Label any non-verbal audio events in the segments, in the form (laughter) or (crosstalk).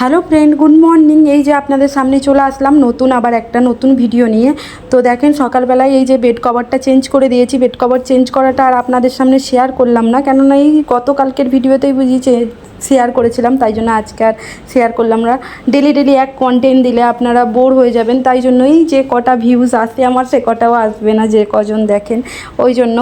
Hello friend good morning এই যে আপনাদের সামনে চলে আসলাম, নতুন আবার একটা নতুন ভিডিও নিয়ে। তো দেখেন, সকালবেলায় এই যে বেড কভারটা চেঞ্জ করে দিয়েছি বেড কভার চেঞ্জ করাটা আর আপনাদের সামনে শেয়ার করলাম না। কেননা এই গতকালকের ভিডিওতেই বুঝিয়েছে শেয়ার করেছিলাম, তাই জন্য আজকে আর শেয়ার করলাম না। ডেলি ডেলি এক কন্টেন্ট দিলে আপনারা বোর হয়ে যাবেন, তাই জন্যই যে কটা ভিউজ আসে আমার, সে কটাও আসবে না, যে কজন দেখেন, ওই জন্য।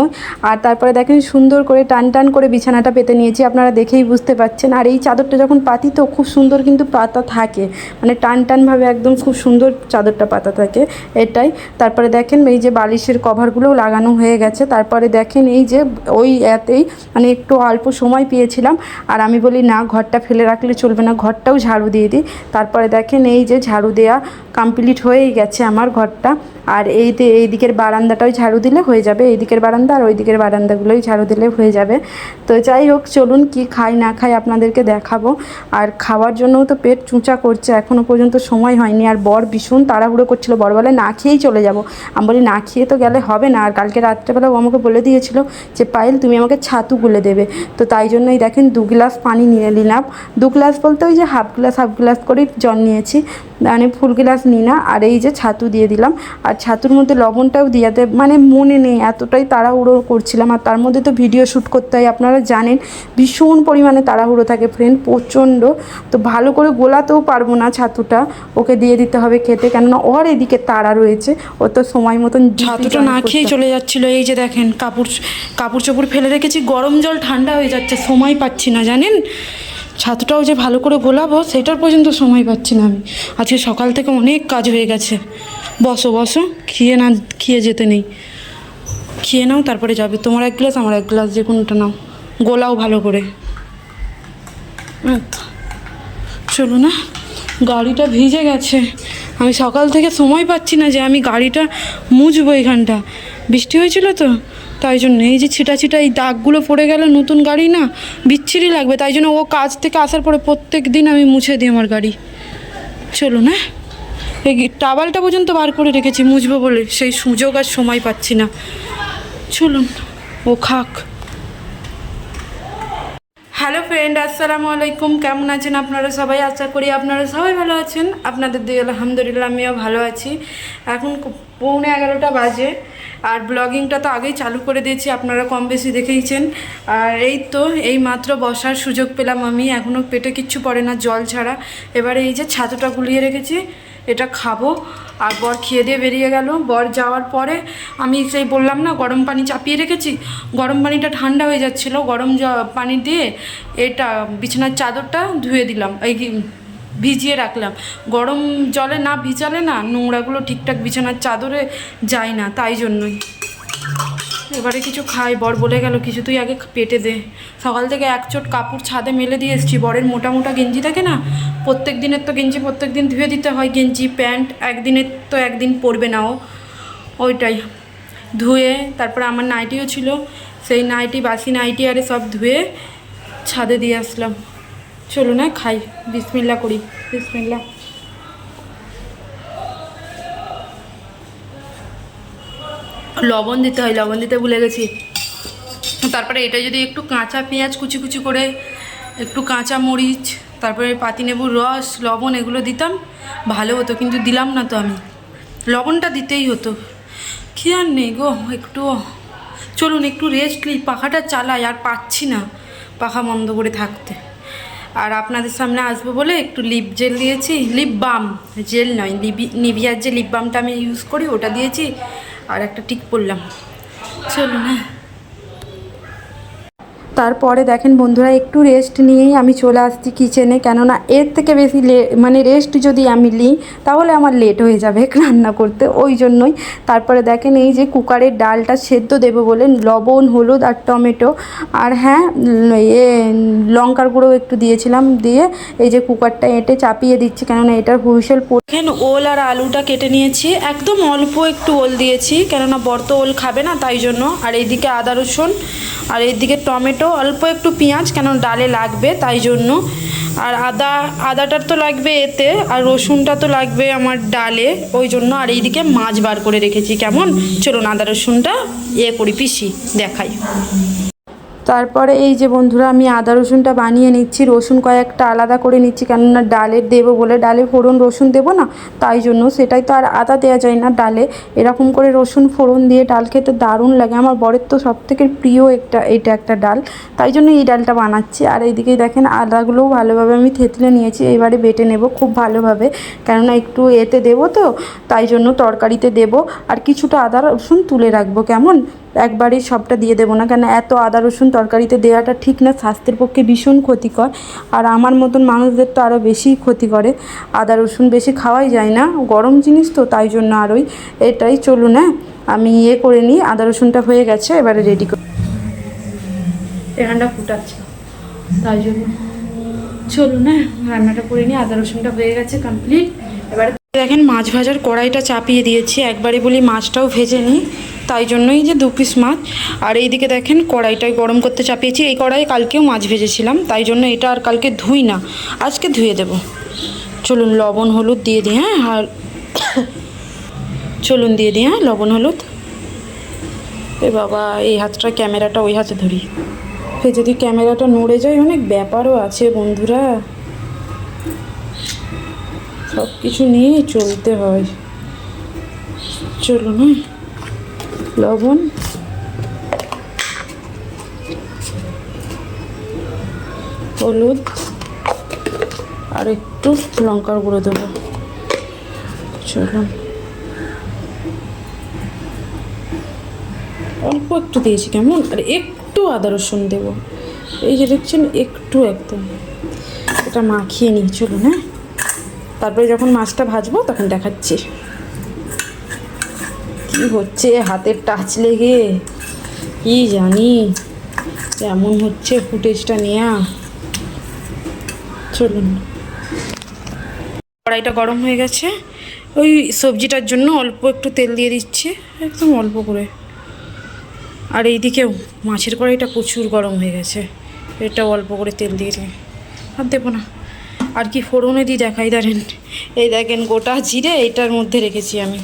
আর তারপরে দেখেন সুন্দর করে টান টান করে বিছানাটা পেতে নিয়েছি, আপনারা দেখেই বুঝতে পাচ্ছেন। আর এই চাদরটা যখন পাতি, তো খুব সুন্দর কিন্তু পাতা থাকে। মানে টান টানভাবে একদম খুব সুন্দর চাদরটা পাতা থাকে, এটাই। তারপরে দেখেন এই যে বালিশের কভারগুলোও লাগানো হয়ে গেছে। তারপরে দেখেন এই যে ওই এতেই মানে একটু অল্প সময় পেয়েছিলাম। আর আমি বলি না, ঘরটা ফেলে রাখলে চলবে না, ঘরটাও ঝাড়ু দিয়ে দিই। তারপরে দেখেন এই যে ঝাড়ু দেওয়া কমপ্লিট হয়েই গেছে আমার ঘরটা। আর এই এই দিকের বারান্দাটাও ঝাড়ু দিলে হয়ে যাবে, এই দিকের বারান্দা আর ওই দিকের বারান্দাগুলোই ঝাড়ু দিলে হয়ে যাবে। তো যাই হোক, চলুন কি খাই না খাই আপনাদেরকে দেখাবো। আর খাওয়ার জন্যও তো পেট চুঁচা করছে এখনও পর্যন্ত সময় হয়নি। আর বর ভীষণ তাড়াহুড়ো করছিল, বর বলে, না খেয়েই চলে যাব। আমি বলি, না খেয়ে তো গেলে হবে না। আর কালকে রাত্রেবেলা ও আমাকে বলে দিয়েছিল যে, পায়েল, তুমি আমাকে ছাতু গুলে দেবে। তো তাই জন্যই দেখেন দু গ্লাস পানি নিয়ে নিলাম। দু গ্লাস বলতে ওই যে হাফ গ্লাস হাফ গ্লাস করেই জল নিয়েছি। মানে ফুল গ্লাস নিই না, আর এই যে ছাতু দিয়ে দিলাম। আর ছাতুর মধ্যে লবণটাও দিয়াতে মানে মনে নেই এতটাই তাড়াহুড়ো করছিলাম। আর তার মধ্যে তো ভিডিও শ্যুট করতে হয় আপনারা জানেন ভীষণ পরিমাণে তাড়াহুড়ো থাকে ফ্রেন্ড প্রচণ্ড। তো ভালো করে গোলাতেও পারব না ছাতুটা ওকে দিয়ে দিতে হবে খেতে। কেননা ওর এদিকে তাড়া রয়েছে ও তো সময় মতন ছাতুটা না খেয়ে চলে যাচ্ছিল এই যে দেখেন কাপড় কাপড় চোপড় ফেলে রেখেছি গরম জল ঠান্ডা হয়ে যাচ্ছে সময় পাচ্ছি না জানেন? ছাতুটাও যে ভালো করে গোলাবো সেটার পর্যন্ত সময় পাচ্ছি না আমি। আজকে সকাল থেকে অনেক কাজ হয়ে গেছে। বসো বসো। খেয়ে না খেয়ে যেতে নেই। খেয়ে নাও, তারপরে যাবে। তোমার এক গ্লাস, আমার এক গ্লাস, যে কোনোটা নাও। গোলাও ভালো করে। চলো না, গাড়িটা ভিজে গেছে। আমি সকাল থেকে সময় পাচ্ছি না যে আমি গাড়িটা মুছবো এখানটা। বৃষ্টি হয়েছিল তো, তাই জন্য। এই যে ছিটা ছিটা এই দাগগুলো পড়ে গেল, নতুন গাড়ি না, বিচ্ছিরি লাগবে। তাই জন্য ও কাজ থেকে আসার পরে প্রত্যেক দিন আমি মুছে দিই আমার গাড়ি। চলো না। এই টাওয়ালটা পর্যন্ত বার করে রেখেছি, মুছবো বলে। সেই সুযোগ আর সময় পাচ্ছি না। চলুন, ও খাক। হ্যালো ফ্রেন্ড আসসালামু আলাইকুম। কেমন আছেন আপনারা সবাই? আশা করি আপনারা সবাই ভালো আছেন। আপনাদের দিয়ে আলহামদুলিল্লাহ, আমিও ভালো আছি। এখন পৌনে এগারোটা বাজে। আর ব্লগিংটা তো আগেই চালু করে দিয়েছি, আপনারা কম বেশি দেখেইছেন। আর এই তো, এই মাত্র বসার সুযোগ পেলাম আমি। এখনও পেটে কিচ্ছু পড়ে না, জল ছাড়া। এবারে এই যে ছাতুটা গুলিয়ে রেখেছি। এটা খাব। আর বর খেয়ে দিয়ে বেরিয়ে গেল। বর যাওয়ার পরে আমি সেই বললাম না, গরম পানি চাপিয়ে রেখেছি। গরম পানিটা ঠান্ডা হয়ে যাচ্ছিল। গরম পানি দিয়ে এটা বিছানার চাদরটা ধুয়ে দিলাম। এই ভিজিয়ে রাখলাম। গরম জলে না ভিজালে না নোংরাগুলো ঠিকঠাক বিছানার চাদরে যায় না, তাই জন্যই। এবারে কিছু খাই। বর বলে গেল কিছু তুই আগে পেটে দে। সকাল থেকে এক চোট কাপড় ছাদে মেলে দিয়ে এসেছি। বরের মোটা মোটা গেঞ্জি থাকে না? প্রত্যেক দিনের তো গেঞ্জি প্রত্যেক দিন ধুয়ে দিতে হয়, গেঞ্জি, প্যান্ট, একদিনের তো একদিন পরবে না ও ওইটাই। ধুয়ে তারপরে আমার নাইটিও ছিল, সেই নাইটি, বাসি নাইটি আরে সব ধুয়ে ছাদে দিয়ে আসলাম। চলো না খাই। বিসমিল্লা করি। বিসমিল্লা লবণ দিতে হয়, লবণ দিতে ভুলে গেছি। তারপরে এটা যদি একটু কাঁচা পেঁয়াজ কুচি কুচি করে, একটু কাঁচা মরিচ তারপরে পাতিনেবুর রস, লবণ এগুলো দিতাম। ভালো হতো, কিন্তু দিলাম না তো আমি। লবণটা দিতেই হতো। কি আর নেই গো, একটু। চলুন, একটু রেস্ট নিই। পাখাটা চালাই, আর পাচ্ছি না পাখা বন্ধ করে থাকতে। আর আপনাদের সামনে আসব বলে একটু লিপ জেল দিয়েছি। লিপ বাম জেল নয় লিবি নিভিয়ার যে লিপ বামটা আমি ইউজ করি, ওটা দিয়েছি। আর একটা টিক পরলাম চলুন হ্যাঁ। তারপরে দেখেন বন্ধুরা, একটু রেস্ট নিয়েই আমি চলে আসছি কিচেনে কেননা এর থেকে বেশি মানে রেস্ট যদি আমি নিই তাহলে আমার লেট হয়ে যাবে (laughs) রান্না করতে। ওই জন্যই। তারপরে দেখেন এই যে কুকারের ডালটা সেদ্ধ দেবো বলে, লবণ, হলুদ আর টমেটো। আর হ্যাঁ এ, লঙ্কার গুঁড়ো একটু দিয়েছিলাম দিয়ে এই যে কুকারটা এঁটে চাপিয়ে দিচ্ছি, কেননা এটার হুইসেল দেখেন ওল আর আলুটা কেটে নিয়েছি। একদম অল্প একটু ওল দিয়েছি, কেননা বর তো ওল খাবে না, তাই জন্য। আর এইদিকে আদা রসুন, আর এইদিকে টমেটো অল্প একটু পেঁয়াজ, কেন ডালে লাগবে তাই জন্য। আর আদা, আদাটার তো লাগবে এতে, আর রসুনটা তো লাগবে আমার ডালে, ওই জন্য। আর এইদিকে মাছ বার করে রেখেছি, কেমন? চলুন আদা, রসুনটা ইয়ে করি, পিসি, দেখাই। তারপরে এই যে বন্ধুরা, আমি আদা রসুনটা বানিয়ে নিচ্ছি। রসুন কয়েকটা আলাদা করে নিচ্ছি, কেননা ডালের দেবো বলে ডালে ফোড়ন রসুন দেবো না, তাই জন্য সেটাই তো আর আদা দেওয়া যায় না ডালে। এরকম করে রসুন ফোড়ন দিয়ে ডাল খেতে দারুণ লাগে। আমার বরের তো সব থেকে প্রিয় একটা, এটা একটা ডাল, তাই জন্য এই ডালটা বানাচ্ছি। আর এইদিকে দেখেন আদাগুলোও ভালোভাবে আমি থেতলে নিয়েছি, এবারে বেটে নেব খুব ভালোভাবে, কেননা একটু এতে দেবো তো, তাই জন্য তরকারিতে দেবো। আর কিছুটা আদা রসুন তুলে রাখব, কেমন? একবারে সবটা দিয়ে দেবো না। কেন এত আদা, রসুন তরকারিতে দেওয়াটা ঠিক না, স্বাস্থ্যের পক্ষে ভীষণ ক্ষতিকর। আর আমার মতন মানুষদের তো আরও বেশি ক্ষতি করে। আদা, রসুন বেশি খাওয়াই যায় না। গরম জিনিস তো, তাই জন্য আরোই এটাই চলুন হ্যাঁ? আমি ইয়ে করে নিই, আদা, রসুনটা হয়ে গেছে, এবারে রেডি করে এখানটা ফুটাচ্ছে। তাই জন্য। চলুন হ্যাঁ রান্নাটা করে নিই। আদা, রসুনটা হয়ে গেছে কমপ্লিট এবারে দেখেন, মাছ ভাজার কড়াইটা চাপিয়ে দিয়েছি। একবারে বলি মাছটাও ভেজে নিই। তাই জন্যই যে দু পিস মাছ। আর এইদিকে দেখেন, কড়াইটাই গরম করতে চাপিয়েছি। এই কড়াই কালকেও মাছ ভেজেছিলাম। তাই জন্য এটা আর কালকে ধুই না। আজকে ধুয়ে দেব। চলুন, লবণ, হলুদ দিয়ে দিই হ্যাঁ? আর চলুন দিয়ে দিই হ্যাঁ? লবণ, হলুদ। এ বাবা, এই হাতটা, ক্যামেরাটা ওই হাতে ধরি। যদি ক্যামেরাটা নড়ে যায়, অনেক ব্যাপারও আছে বন্ধুরা। সব কিছু নিয়েই চলতে হয়। চলুন হ্যাঁ। লবণ। হলুদ। আর একটু লঙ্কার গুঁড়ো দেবো। চলুন। অল্প একটু দিয়েছি কেমন? আর একটু আদা রসুন দেবো। এই যে দেখছেন, একটু একদম। এটা মাখিয়ে নিই, চলুন হ্যাঁ। তারপরে যখন মাছটা ভাজবো, তখন দেখাচ্ছি। কি হচ্ছে? হাতের টাচ লেগে। কি জানি? কেমন হচ্ছে ফুটেজটা নেয়া? চলুন। কড়াইটা গরম হয়ে গেছে। ওই সবজিটার জন্য অল্প একটু তেল দিয়ে দিচ্ছি, একদম অল্প করে। আর এইদিকেও মাছের কড়াইটা প্রচুর গরম হয়ে গেছে। এটা অল্প করে তেল দিয়ে দিই। আর দেবো না। আর কি ফোড়নে দিই দেখাই, দাঁড়েন। এই দেখেন গোটা জিরে এইটার মধ্যে রেখেছি আমি।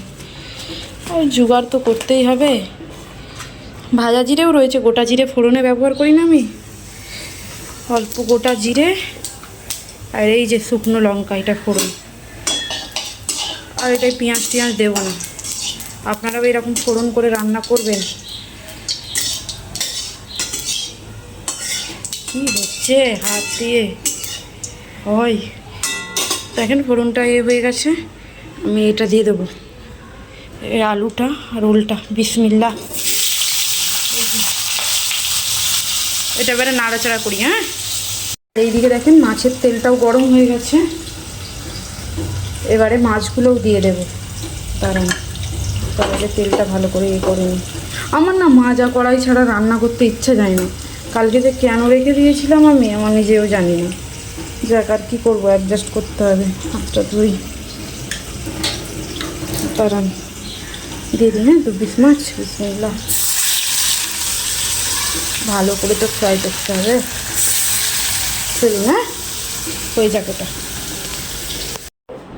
ওই জোগাড় তো করতেই হবে। ভাজা জিরেও রয়েছে, গোটা জিরে ফোড়নে ব্যবহার করি না আমি। অল্প গোটা জিরে আর এই যে শুকনো লঙ্কা, এটা ফোড়ন। আর এটাই পেঁয়াজ টিয়াজ দেবো না। আপনারাও এরকম ফোড়ন করে রান্না করবেন। কি হচ্ছে হাত দিয়ে? হয় দেখেন ফোড়নটা এ হয়ে গেছে, আমি এটা দিয়ে দেবো। এই আলুটা আর ওলটা বিসমিল্লা এটা এবারে নাড়াচাড়া করি হ্যাঁ? এইদিকে দেখেন মাছের তেলটাও গরম হয়ে গেছে। এবারে মাছগুলোও দিয়ে দেবো। তারা তাহলে তেলটা ভালো করে ইয়ে করে নিই। আমার না মাজা কড়াই ছাড়া রান্না করতে ইচ্ছা যায় না। কালকে যে কেন রেখে দিয়েছিলাম আমি, আমার নিজেও জানি না। যাক, আর কী করব? অ্যাডজাস্ট করতে হবে। হাতটা দুই কারণ দিয়ে দিই হ্যাঁ দু পিস মাছ? বিসমিল্লা ভালো করে তো ফ্রাই করতে হবে। চলুন হ্যাঁ? হয়ে যাক ওটা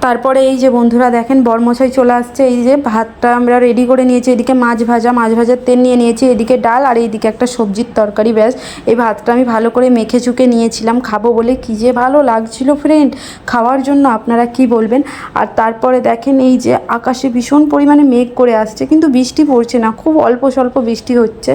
তারপরে এই যে বন্ধুরা দেখেন, বরমশাই চলে আসছে। এই যে ভাতটা আমরা রেডি করে নিয়েছি। এদিকে মাছ ভাজা, মাছ ভাজার তেল নিয়ে নিয়েছি। এদিকে ডাল আর এইদিকে একটা সবজির তরকারি ব্যাস। এই ভাতটা আমি ভালো করে মেখে চুকে নিয়েছিলাম। খাব বলে কী যে ভালো লাগছিল ফ্রেন্ড খাওয়ার জন্য আপনারা কি বলবেন? আর তারপরে দেখেন, এই যে আকাশে ভীষণ পরিমাণে মেঘ করে আসছে। কিন্তু বৃষ্টি পড়ছে না। খুব অল্প স্বল্প বৃষ্টি হচ্ছে।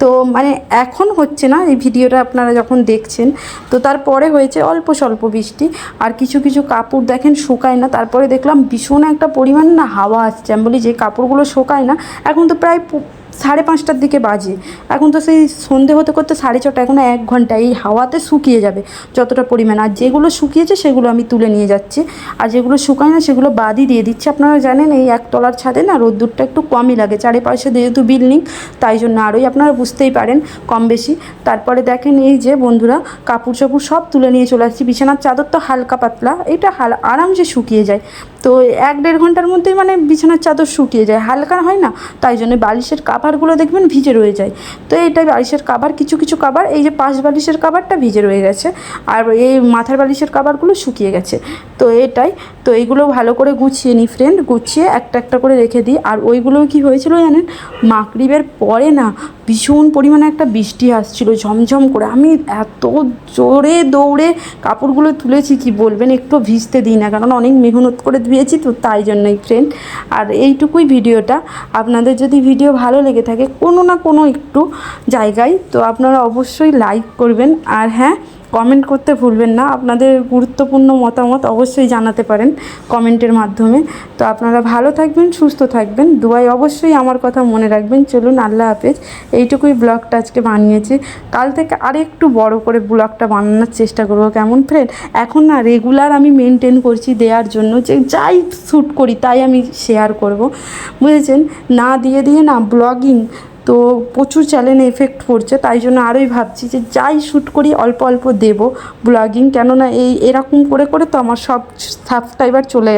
তো মানে এখন হচ্ছে না এই ভিডিওটা আপনারা যখন দেখছেন। তো তারপরে হয়েছে অল্প স্বল্প বৃষ্টি। আর কিছু কিছু কাপড় দেখেন শুকায় না। তারপরে দেখলাম ভীষণ একটা পরিমাণ না হাওয়া আসছে। আমি বলি, যে কাপড়গুলো শোকায় না। এখন তো প্রায় সাড়ে পাঁচটার দিকে বাজে। এখন তো সেই সন্ধে হতে করতে সাড়ে ছটা, এখন এক ঘণ্টা। এই হাওয়াতে শুকিয়ে যাবে যতটা পরিমাণ। আর যেগুলো শুকিয়েছে সেগুলো আমি তুলে নিয়ে যাচ্ছি। আর যেগুলো শুকায় না সেগুলো বাদই দিয়ে দিচ্ছি। আপনারা জানেন এই একতলার ছাদে না রোদ্দুরটা একটু কমই লাগে। চারিপাশে যেহেতু বিল্ডিং, তাই জন্য আরোই আপনারা বুঝতেই পারেন কম বেশি। তারপরে দেখেন এই যে বন্ধুরা কাপড় চাপড় সব তুলে নিয়ে চলে আসছি। বিছানার চাদর তো হালকা পাতলা, এটা হাল আরামসে শুকিয়ে যায়। তো এক দেড় ঘণ্টার মধ্যেই মানে বিছানার চাদর শুকিয়ে যায়। হালকা হয় না, তাই জন্য বালিশের কাভারগুলো দেখবেন ভিজে রয়ে যায়। তো এটা বালিশের কাভার কিছু কিছু কাভার এই যে পাশ বালিশের কাভারটা ভিজে রয়ে গেছে। আর এই মাথার বালিশের কাভারগুলো শুকিয়ে গেছে। তো এটাই তো এইগুলো ভালো করে গুছিয়ে নিই ফ্রেন্ড গুছিয়ে একটা একটা করে রেখে দিই। আর ওইগুলো কি হয়েছিল জানেন? মাকড়িবের পরে না ভীষণ পরিমাণে একটা বৃষ্টি আসছিল, ঝমঝম করে। আমি এত জোরে দৌড়ে কাপড়গুলো তুলেছি, কি বলবেন? একটু ভিজতে দিই না, কারণ অনেক মেহনত করে ধুয়েছি তো তাই জন্যই ফ্রেন্ড আর এইটুকুই ভিডিওটা। আপনাদের যদি ভিডিও ভালো লেগে থাকে, কোনো না কোনো একটু জায়গায়, তো আপনারা অবশ্যই লাইক করবেন। আর হ্যাঁ কমেন্ট করতে ভুলবেন না। আপনাদের গুরুত্বপূর্ণ মতামত অবশ্যই জানাতে পারেন কমেন্টের মাধ্যমে। তো আপনারা ভালো থাকবেন, সুস্থ থাকবেন। দুয়াই অবশ্যই আমার কথা মনে রাখবেন। চলুন, আল্লাহ হাফেজ। এইটুকুই ব্লগটা আজকে বানিয়েছি। কাল থেকে আরেকটু বড় করে ব্লগটা বানানোর চেষ্টা করব, কেমন ফ্রেন্ড এখন না রেগুলার আমি মেনটেন করছি দেওয়ার জন্য যে যাই শ্যুট করি, তাই আমি শেয়ার করব। বুঝেছেন? না দিয়ে দিয়ে না ব্লগিং তো প্রচুর চ্যানেলে এফেক্ট পড়ছে, তাই জন্য আরোই ভাবছি যে যাই শ্যুট করি, অল্প অল্প দেব ব্লগিং কেননা এই এরকম করে করে তো আমার সব সাবস্ক্রাইবার চলে